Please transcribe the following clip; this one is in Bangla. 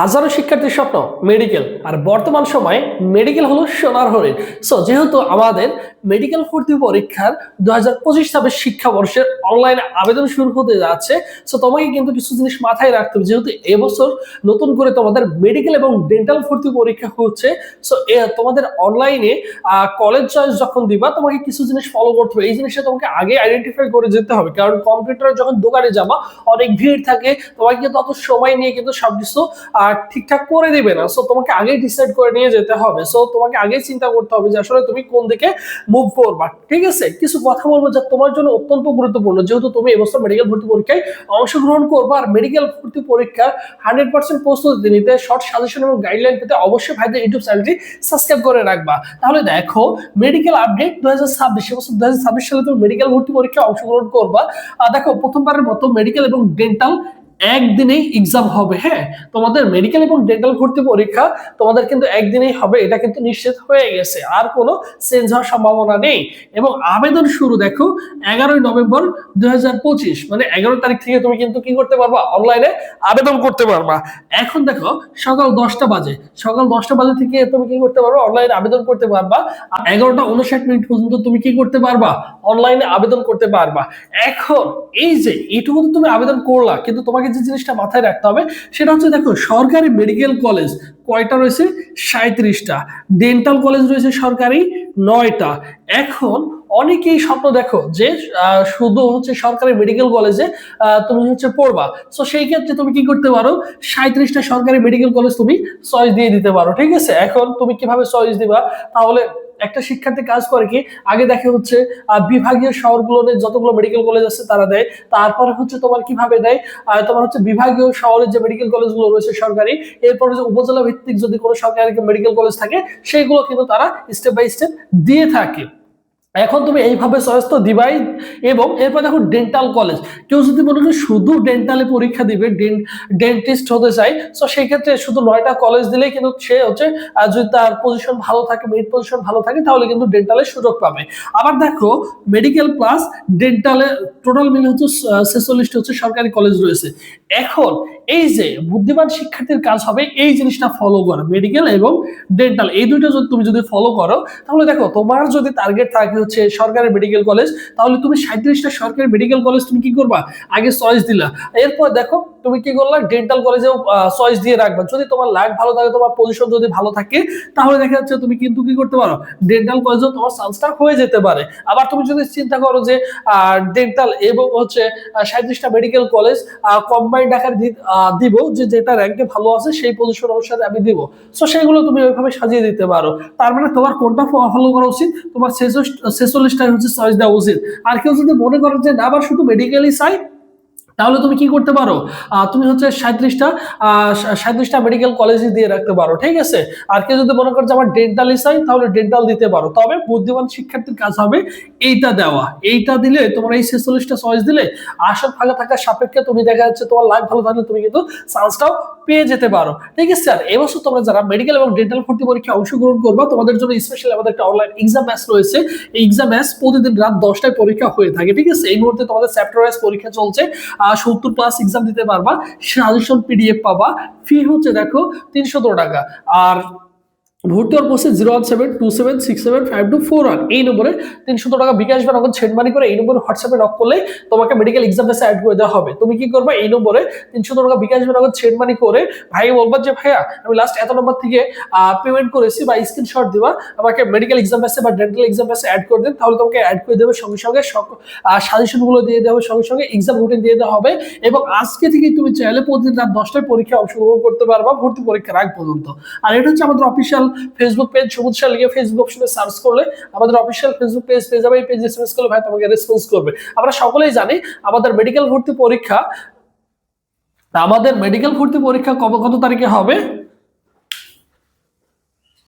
হাজারো শিক্ষার্থীর স্বপ্ন মেডিকেল আর বর্তমান সময়ে মেডিকেল হলো সোনার হরিণ। সো যেহেতু আমাদের মেডিকেল ভর্তি পরীক্ষার দু হাজার পঁচিশ ছাব্বিশ শিক্ষাবর্ষের অনলাইনে আবেদন শুরু হতে যাচ্ছে সো তোমাকে কিন্তু কিছু জিনিস মাথায় রাখতে হবে। যেহেতু এবছর নতুন করে তোমাদের মেডিকেল এবং ডেন্টাল ভর্তি পরীক্ষা হচ্ছে সো তোমাদের অনলাইনে কলেজ চয়েস যখন দিবা, তোমাকে কিছু জিনিস ফলো করতে হবে। এই জিনিসটা তোমাকে আগে আইডেন্টিফাই করে যেতে হবে। কারণ কম্পিউটারে যখন দোকানে যাবা, অনেক ভিড় থাকে, তোমাকে কিন্তু অত সময় নিয়ে কিন্তু সবকিছু আর ঠিকঠাক করে দিবে না। সো তোমাকে আগেই ডিসাইড করে নিয়ে যেতে হবে। সো তোমাকে আগেই চিন্তা করতে হবে যে, আসলে তুমি কোন দিকে মুভ করবা। ঠিক আছে? কিছু কথা বলব যা তোমার জন্য অত্যন্ত গুরুত্বপূর্ণ। যেহেতু তুমি এবছর মেডিকেল ভর্তি পরীক্ষায় অংশগ্রহণ করবা আর মেডিকেল ভর্তি পরীক্ষা হান্ড্রেড পার্সেন্ট প্রস্তুতি নিতে শর্ট সাজেশন এবং গাইডলাইন পেতে অবশ্যই ভাইদের ইউটিউব চ্যানেলটি সাবস্ক্রাইব করে রাখবা। তাহলে দেখো মেডিকেল আপডেট দু হাজার ছাব্বিশ। এবছর দু হাজার ছাব্বিশ সালে তুমি মেডিকেল ভর্তি পরীক্ষায় অংশগ্রহণ করবা। দেখো, প্রথমবারের মতো মেডিকেল এবং ডেন্টাল একদিনেই এক্সাম হবে হ্যাঁ? তোমাদের মেডিকেল এবং ডেন্টাল ভর্তি পরীক্ষা তোমাদের কিন্তু একদিনেই হবে, এটা কিন্তু নিশ্চিত হয়ে গেছে, আর কোনো চেঞ্জ হওয়ার সম্ভাবনা নেই। এবং আবেদন শুরু দেখো, এগারোই নভেম্বর দুই মানে এগারো তারিখ থেকে তুমি কিন্তু কি করতে পারবা? অনলাইনে আবেদন করতে পারবা। এখন দেখো, সকাল দশটা বাজে, সকাল দশটা বাজে থেকে তুমি কি করতে পারবা? অনলাইনে আবেদন করতে পারবা, আর এগারোটা উনষাট মিনিট পর্যন্ত তুমি কি করতে পারবা? অনলাইনে আবেদন করতে পারবা। এখন এই যে এটুকু তুমি আবেদন করলা, কিন্তু তোমাকে যে জিনিসটা মাথায় রাখতে হবে, সেটা হচ্ছে দেখো, সরকারি মেডিকেল কলেজ কয়টা রয়েছে? সাঁত্রিশটা ডেন্টাল কলেজ রয়েছে সরকারি নয়টা। এখন অনেকেই স্বপ্ন দেখো যে শুধু হচ্ছে সরকারি মেডিকেল কলেজে তুমি হচ্ছে পড়বা। তো সেই ক্ষেত্রে তুমি কি করতে পারো? সাঁত্রিশটা সরকারি মেডিকেল কলেজ তুমি চয়েস দিয়ে দিতে পারো। ঠিক আছে? এখন তুমি কীভাবে চয়েস দিবা? তাহলে একটা শিক্ষার্থী কাজ করে কি? আগে দেখে হচ্ছে বিভাগীয় শহরগুলোতে যতগুলো মেডিকেল কলেজ আছে তারা দেয়। তারপর হচ্ছে তোমার কীভাবে দেয়? তোমার হচ্ছে বিভাগীয় শহরের যে মেডিকেল কলেজগুলো রয়েছে সরকারি, এরপরে যে উপজেলা ভিত্তিক যদি কোনো সরকারি মেডিকেল কলেজ থাকে, সেইগুলো কিন্তু তারা স্টেপ বাই স্টেপ দিয়ে থাকে। এখন তুমি এইভাবে চয়েস তো দিবাই এবং এরপর দেখো ডেন্টাল কলেজ কেউ যদি মনে করি শুধু ডেন্টালে পরীক্ষা দিবে ডেন্টিস্ট হতে চাই তো সেই ক্ষেত্রে শুধু নয়টা কলেজ দিলেই কিন্তু সে হচ্ছে যদি তার পজিশন ভালো থাকে মেরিট পজিশন ভালো থাকে, তাহলে কিন্তু ডেন্টালের সুযোগ পাবে। আবার দেখো মেডিকেল প্লাস ডেন্টালে টোটাল মিলে হচ্ছে ছেচল্লিশটা হচ্ছে সরকারি কলেজ রয়েছে। এখন এই যে বুদ্ধিমান শিক্ষার্থীর কাজ হবে, এই জিনিসটা ফলো করো মেডিকেল এবং ডেন্টাল এই দুইটা যদি তুমি যদি ফলো করো, তাহলে দেখো তোমার যদি টার্গেট থাকে হচ্ছে সরকারি মেডিকেল কলেজ তাহলে তুমি সাঁত্রিশটা সরকারি মেডিকেল কলেজ তুমি কি করবা? আগে চয়েস দিলা। এরপর দেখো, তুমি কি করলা? ডেন্টাল কলেজেও চয়েস দিয়ে রাখবা। যদি তোমার লাইফ ভালো থাকে, তোমার পজিশন যদি ভালো থাকে, তাহলে দেখা যাচ্ছে তুমি কিন্তু কি করতে পারো? ডেন্টাল কলেজেও তোমার চান্সটা হয়ে যেতে পারে। আবার তুমি যদি চিন্তা করো যে ডেন্টাল এবং হচ্ছে সাঁত্রিশটা মেডিকেল কলেজ কম্বাইন্ড আকারে দিব, যে যেটা র্যাঙ্কে ভালো আছে, সেই পজিশন অনুসারে আমি দিব। সো সেগুলো তুমি ওইভাবে সাজিয়ে দিতে পারো। তার মানে তোমার কোনটা ফলো করা উচিত? তোমার ছেচল্লিশটাই হচ্ছে চয়েস দেওয়া উচিত। আর কেউ যদি মনে করেন যে না, আবার শুধু মেডিকেলই চাই তাহলে তুমি কি করতে পারো? তুমি হচ্ছে সাঁত্রিশটা সাঁত্রিশটা মেডিকেল কলেজে দিয়ে রাখতে পারো, ঠিক আছে? আর কেউ যদি মনে করো যে আমার ডেন্টালই চাই, তাহলে ডেন্টাল দিতে পারো। তবে বুদ্ধিমান শিক্ষার্থীর কাজ হবে এইটা দেওয়া। এইটা দিলে তোমার এই ছেচল্লিশটা চয়েস দিলে আসন ফাঁকা থাকার সাপেক্ষে তুমি দেখা যাচ্ছে তোমার লাইফ ভালো থাকলে তুমি কিন্তু চান্সটাও পেয়ে যেতে পারো। ঠিক আছে আর এবছর তোমরা যারা মেডিকেল এবং ডেন্টাল ভর্তি পরীক্ষায় অংশগ্রহণ করবা, তোমাদের জন্য স্পেশালি আমাদের একটা অনলাইন এক্সাম ব্যাচ রয়েছে। এই এক্সাম ম্যাচ প্রতিদিন রাত দশটায় পরীক্ষা হয়ে থাকে, ঠিক আছে? এই মুহূর্তে তোমাদের চ্যাপ্টার ওয়াইজ পরীক্ষা চলছে। সত্তর প্লাস এক্সাম দিতে পারবা সাজেশন পিডিএফ পাবা ফি হচ্ছে দেখো তিনশত টাকা। আর ভর্তি হওয়ার বসে zero one seven two seven six seven five two four one এই নম্বরে তিনশো টাকা বিকাশ বা নগদ মানি করে এই নম্বরে হোয়াটসঅ্যাপে নক করলে তোমাকে মেডিকেল এক্সাম বেসে অ্যাড করে দেওয়া হবে। তুমি কি করবে? এই নম্বরে তিনশো টাকা বিকাশ বা নগদ মানি করে ভাই বলবা যে, ভাইয়া, আমি লাস্ট এত নম্বর থেকে পেমেন্ট করেছি বা স্ক্রিনশট দিবা, আমাকে মেডিকেল এক্সাম বেসে বা ডেন্টাল এক্সাম বেসে অ্যাড করে দেন, তাহলে তোমাকে অ্যাড করে দেবে সঙ্গে সঙ্গে সাজেশনগুলো দিয়ে দেওয়া হবে সঙ্গে সঙ্গে এক্সাম রুটিন দিয়ে দেওয়া হবে এবং আজকে থেকে তুমি চাইলে প্রতিদিন রাত দশটায় পরীক্ষা অংশগ্রহণ করতে পারবা, ভর্তি পরীক্ষার আগ পর্যন্ত। আর এটা হচ্ছে আমাদের অফিসিয়াল ফেসবুক পেজ সবুজ শাহ লিখে ফেসবুক অপশনে সার্চ করলে আমাদের অফিসিয়াল ফেসবুক পেজ পেয়ে যাবে, এই পেজ এস করলে ভাই তোমাকে রেসপন্স করবে। আমরা সকলেই জানি আমাদের মেডিকেল ভর্তি পরীক্ষা, আমাদের মেডিকেল ভর্তি পরীক্ষা কবে, কত তারিখে হবে?